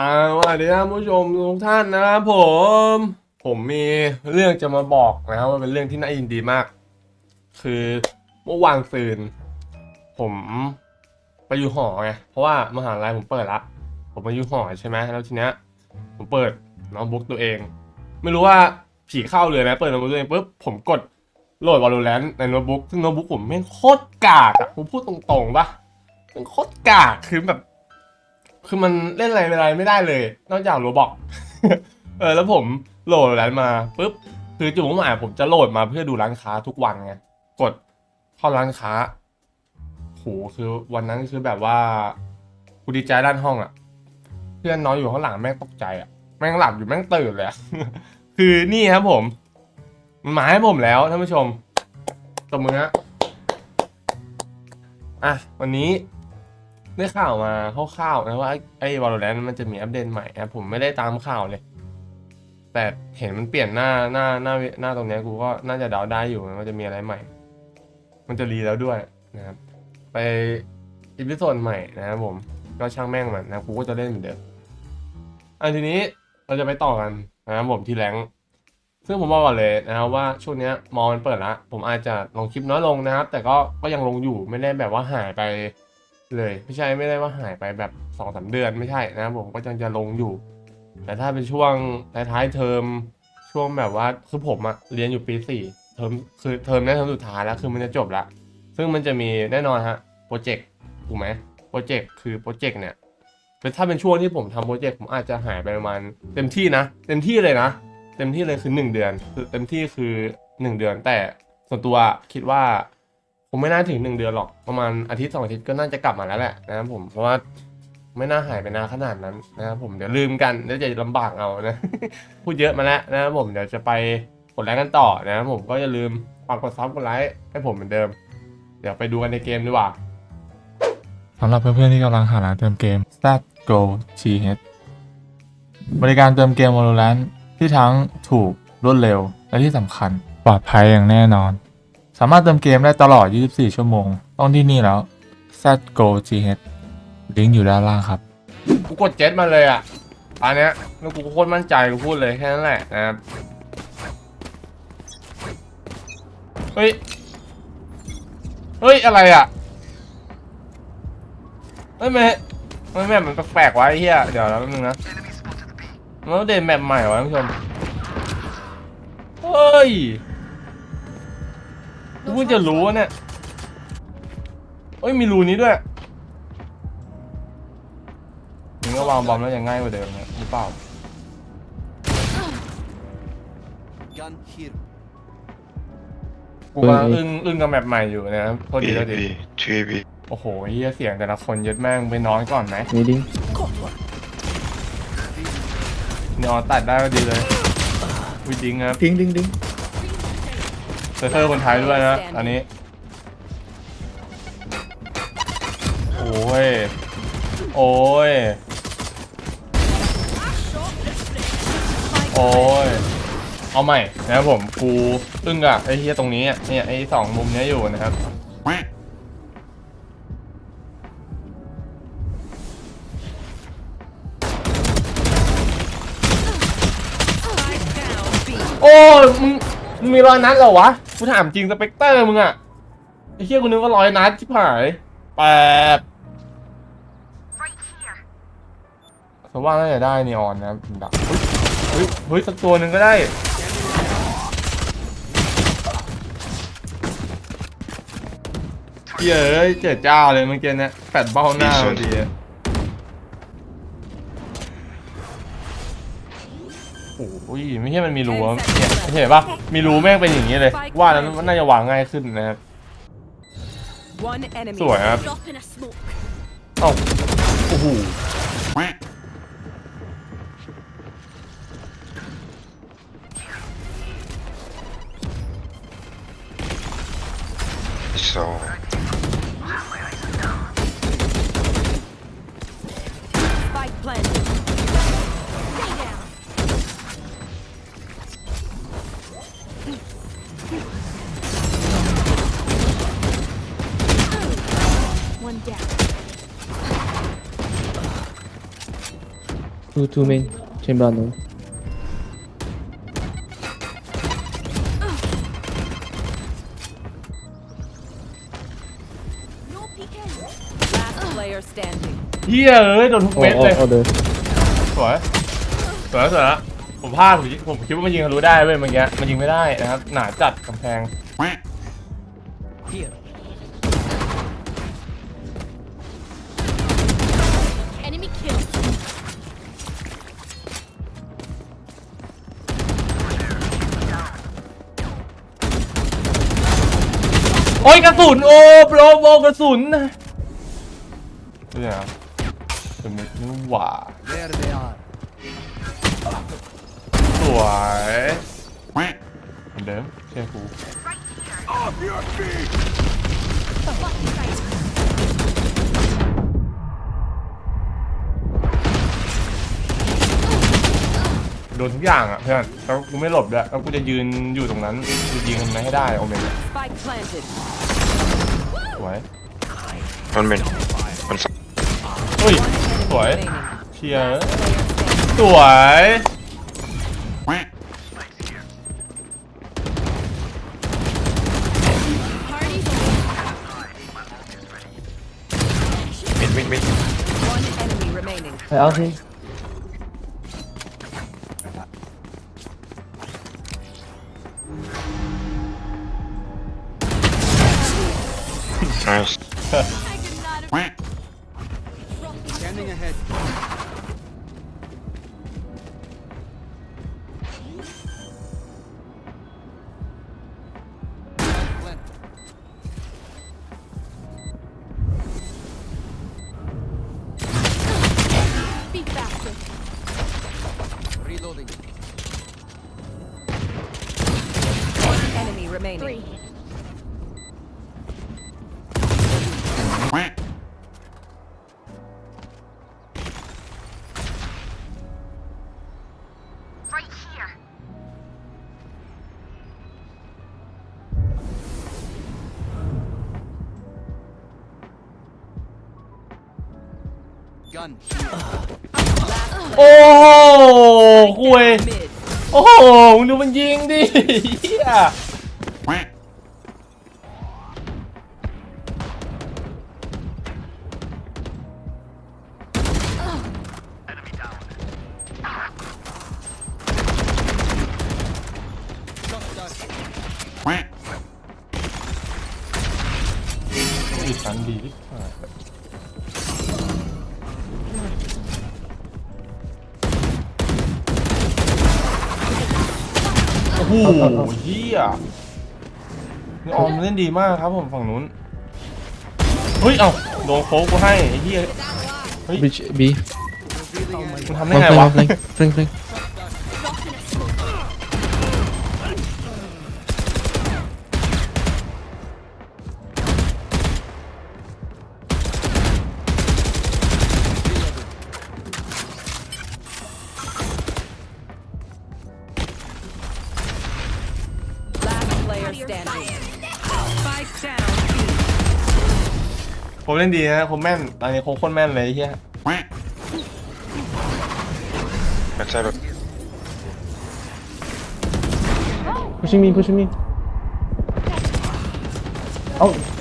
อาสวัสดีท่านผู้ชมทุกท่านนะครับผม ผมมีเรื่องจะมาบอกนะครับว่าเป็นเรื่องที่น่ายินดีมาก คือเมื่อวานซืน ผมไปอยู่หอไงเพราะว่ามหาลัยผมเปิดละผมไปอยู่หอใช่ไหมแล้วทีเนี้ยผมเปิดโน้ตบุ๊กตัวเอง ไม่รู้ว่าผีเข้าเลยนะเปิดโน้ตบุ๊กตัวเองปุ๊บผมกดโหลด Valorant ในโน้ตบุ๊กซึ่งโน้ตบุ๊กผมแม่งโคตรกากอะผมพูดตรงๆปะมันโคตรกากคือแบบ คือมันเล่นอะไรอะไรไม่ได้เลย นอกจากโรบอกเออแล้วผมโหลดแล้วมาปุ๊บคือจุดมุ่งหมายผมจะโหลดมาเพื่อดูร้านค้าทุกวันไงกดเข้าร้านค้าโหคือวันนั้นคือแบบว่ากูดีใจด้านห้องอะเพื่อนน้อยอยู่ข้างหลังแม่งตกใจอะแม่งหลับอยู่แม่งตื่นเลยคือนี่ครับผมมันมาให้ผมแล้วท่านผู้ชมตบมือฮะอะวันนี้ ได้ข่าวมาคร่าวๆนะว่าไอ้ไอ้วอลเลนมันจะมีอัปเดตใหม่นะผมไม่ได้ตามข่าวเลย แต่เห็นมันเปลี่ยนหน้าหน้าหน้าหน้าตรงเนี้ยกูก็น่าจะเดาได้อยู่นะว่าจะมีอะไรใหม่ มันจะรีแล้วด้วยนะครับ ไปอีพิโซดใหม่นะครับผมก็ช่างแม่งมันนะกูก็จะเล่นเหมือนเดิมอันทีนี้เราจะไปต่อกันนะครับผมที่แรงค์ซึ่งผมบอกก่อนเลยนะครับว่าช่วงเนี้ยมอมันเปิดละผมอาจจะลงคลิปน้อยลงนะครับ แต่ก็ก็ยังลงอยู่ไม่ได้แบบว่าหายไป เลยไม่ใช่ไม่ได้ว่าหายไปแบบสองสาเดือนไม่ใช่นะผมก็ยังจะลงอยู่ แต่ถ้าเป็นช่วงท้ายๆเทอมช่วงแบบว่าคือผมอะเรียนอยู่ปีสี่เทอมคือเทอมนี้เทอมสุดท้ายแล้วคือมันจะจบละซึ่งมันจะมีแน่นอนฮะโปรเจกต์ถูกไหมโปรเจกต์คือโปรเจกต์เนี่ยเป็นถ้าเป็นช่วงที่ผมทำโปรเจกต์ผมอาจจะหายไปประมาณเต็มที่นะ เต็มที่เลยนะ เต็มที่เลยคือหนึ่งเดือนคือเต็มที่คือหนึ่งเดือน แต่ส่วนตัวคิดว่า ผมไม่น่าถึงหนึ่งเดือนหรอกประมาณอาทิตย์สองอาทิตย์ก็น่าจะกลับมาแล้วแหละนะครับผมเพราะว่าไม่น่าหายไปนานขนาดนั้นนะครับผมเดี๋ยวลืมกันเดี๋ยวจะลำบากเอานะพูดเยอะมาแล้วนะครับผมเดี๋ยวจะไปกดไลค์กันต่อนะครับผมก็อย่าลืมฝากกดซับกดไลค์ให้ผมเหมือนเดิม เดี๋ยวไปดูกันในเกมดีกว่าสำหรับเพื่อนๆที่กำลังหาร้านเติมเกม Stat Go TH บริการเติมเกม Valorant ที่ทั้งถูกรวดเร็วและที่สำคัญ ปลอดภัยอย่างแน่นอน สามารถเติมเกมได้ตลอด 24 ชั่วโมง ต้องที่นี่แล้ว Stat Go TH ลิงก์อยู่ด้านล่างครับ กูกดเจ็ตมาเลยอะ อันเนี้ยแล้วกูโคตรมั่นใจกูพูดเลยแค่นั้นแหละนะครับเฮ้ย เฮ้ย อะไรอะ เฮ้ยแม่ไม่แม่มันแปลกๆวะไอ้เหี้ยเดี๋ยวแป๊บนึงนะ มันต้องเด่นแมปใหม่วะท่านผู้ชม เฮ้ย กูเพิ่งจะรู้ว่าเนี่ยเฮ้ยมีรูนี้ด้วยมึงก็วางบอมแล้วยังง่ายกว่าเดิมนะหรือเปล่า Gun here. กูกำลังอึ้งอึ้งกับแมปใหม่อยู่นะครับโทษดีโทษดี 2AB, 2AB. โอ้โหเฮียเสียงแต่ละคนเยอะแม่งไปนอนก่อนไหมมีดิ้งนอนตัดได้ก็ดีเลยวิดิงครับดิ้งดิ้งดิ้ง เซอร์เซอร์คนไทยด้วยนะอันนี้ โอ้ย โอ้ย โอ้ย เอาใหม่นะครับผมกูอึ้งกับไอ้เฮียตรงนี้อะเนี่ยไอ้สองมุมเนี้ยอยู่นะครับโอ้ยมึง มึงมีรอยนัดเหรอวะ กูถามจริงสเปกเตอร์มึงอะไอ้เชี่ยกูนึกว่ารอยนัดชิบหายแปดผมว่าน่าจะได้นีออนนะครับดักเฮ้ยเฮ้ยเฮ้ยสักตัวหนึ่งก็ได้ เย้ยเจ็ดเจ้าเลยเมื่อกี้เนะแปดเบ้าหน้าพอดี อะโอ้ยไม่ใช่มันมีรูอะเนี่ยเห็นปะมีรูแม่งเป็นอย่างนี้เลย ว่าแล้วมันน่าจะวางง่ายขึ้นนะครับ One enemy. สวยครับ Drop in a smoke. เอ้าโอ้โห Two two main chamber unknown. Last player standing. เฮียเอ้ยโดนทุก Oh, เม็ดเลย oh, oh, the สวย สวยสวยละผมพลาดผมคิดผมคิดว่ามันยิงทะลุได้เว้ยเมื่อกี้มันยิงไม่ได้นะครับ หนาจัดกำแพง Here. โอ้ยกระสุนโอ้โปรโบกระสุนนะเนี่ยเป็นเม็ดนี่หว่า There they are. สวยเหมือนเดิมเชื่อกู โดนทุกอย่างอะเพื่อนแล้วกูไม่หลบด้วยแล้วกูจะยืนอยู่ตรงนั้นกูยิงมันให้ได้โอเมน Spike planted. สวย One mid. One side. เฮ้ย Enemy สวย remaining. เชียร์ Last player standing. สวย Mid, mid, mid. One enemy remaining. I asked him. Nice. โอ้โหคุย Mid. โอ้โหมึงดูมันยิงดิเฮีย โอ้โหเฮียนี่ออมเล่นดีมากครับผมฝั่งนู้น เฮ้ย เอ้าโดนโค้กกูให้ไอ้เฮีย Bridge B. Revealing area. มันทำได้ One ไง flank, วะ one flank. Flank, flank. Last ผมเล่นดีนะผมแม่นตอนนี้โค้กโคนแม่นเลยไอ้เฮีย Backside. back. Pushing me, pushing me. Oh, Taken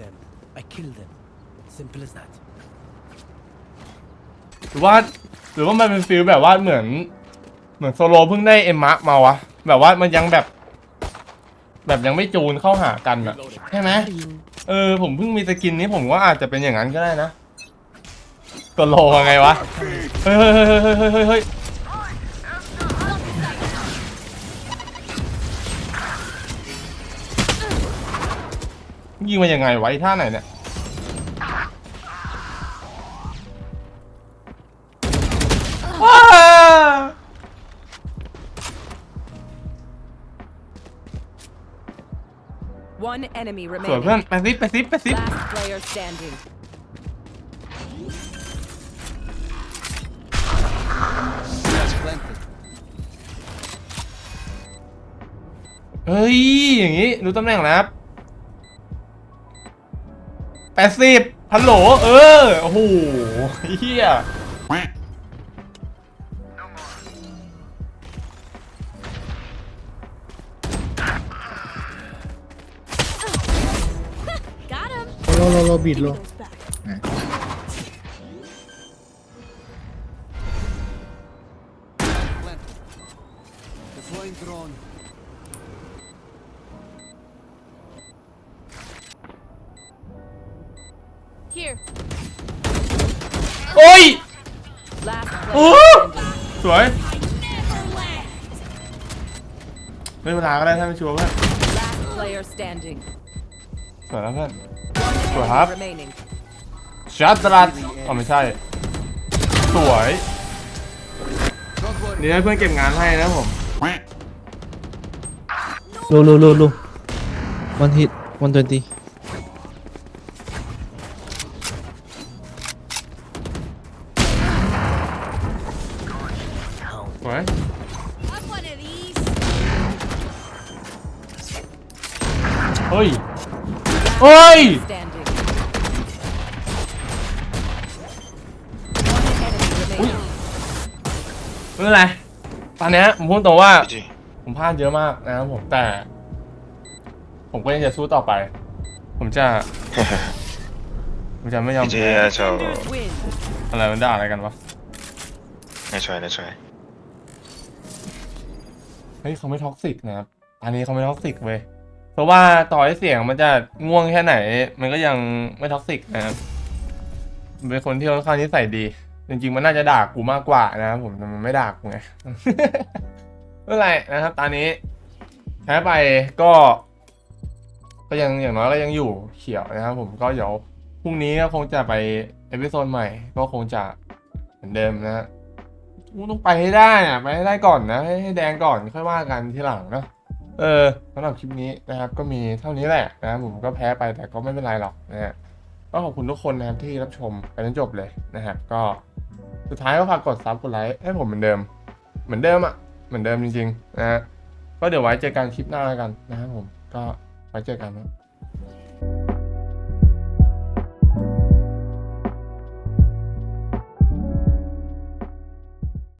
them. I kill them. Simple as that. หรือว่าหรือว่ามันเป็นฟิลแบบว่าเหมือน เหมือนโซโลเพิ่งได้เอ็มมาร์มาวะ แบบว่ามันยังแบบ แบบยังไม่จูนเข้าหากันอะใช่ไหมเออผมเพิ่งมีสกินนี้ผมว่าอาจจะเป็นอย่างนั้นก็ได้นะโซโลยังไงวะเฮ้ยเฮ้ยเฮ้ยเฮ้ยเฮ้ย ยยิงมายังไงไวะไอ้ท่าไหนเนี่ยว้า One enemy สวย remaining. เพื่อนไปซิปไปซิปไปซิป Last player standing. That's planted. เฮ้ย อย่างนี้รู้ตำแหน่งแล้วครับ แปดสิบฮัลโหล เออ โอ้โหเฮียโลโลโลบีดโล สวยไม่เวลาก็ได้ถ้าไม่ชัวร์เพื่อน Last player standing. สวยแล้วเพื่อน One What enemy hap- remaining. ชัดตลัดอ๋อไม่ใช่ สวย Don't worry. เดี๋ยวให้เพื่อนเก็บงานให้นะผมโลโลโลโล one hit 120 โอ้ยโอ้ย เฮ้ย Oi! Oi! ไม่เป็นไร ตอนนี้ผมพูดตรงว่าผมพลาดเยอะมากนะครับผมแต่ ผมก็ยังจะสู้ต่อไป ผมจะ ผมจะไม่ยอมแพ้อะไรมันด่าอะไรกันวะไายช่วยไายช่วย เฮ้ยเขาไม่ท็อกซิกนะครับ อันนี้เขาไม่ท็อกซิกเว้ย เพราะว่าต่อให้เสียงมันจะง่วงแค่ไหน มันก็ยังไม่ท็อกซิกนะครับเป็นคนที่ค่อนข้างนิสัยดี จริงๆ มันน่าจะด่ากูมากกว่านะครับผมแต่มันไม่ด่ากูไงไม่เป็นไรนะครับ ตอนนี้แพ้ไปก็ ก็ยังอย่างน้อยก็ยังอยู่เขียวนะครับ ผมก็เดี๋ยวพรุ่งนี้ก็คงจะไปเอพิโซดใหม่ ก็คงจะเหมือนเดิมนะฮะ ต้องไปให้ได้อะไปให้ได้ก่อนนะให้ให้แดงก่อนค่อยว่ากันทีหลังนะเออสำหรับคลิปนี้นะครับ ก็มีเท่านี้แหละนะครับผมก็แพ้ไปแต่ก็ไม่เป็นไรหรอกนะฮะก็ขอบคุณทุกคนนะครับที่รับชมไปจนจบเลยนะครับก็สุดท้ายก็ฝากกดซับกดไลค์ให้ผมเหมือนเดิม เหมือนเดิมอะเหมือนเดิมจริงๆนะฮะก็เดี๋ยวไว้เจอกันคลิปหน้ากันนะครับผมก็ไว้เจอกันนะ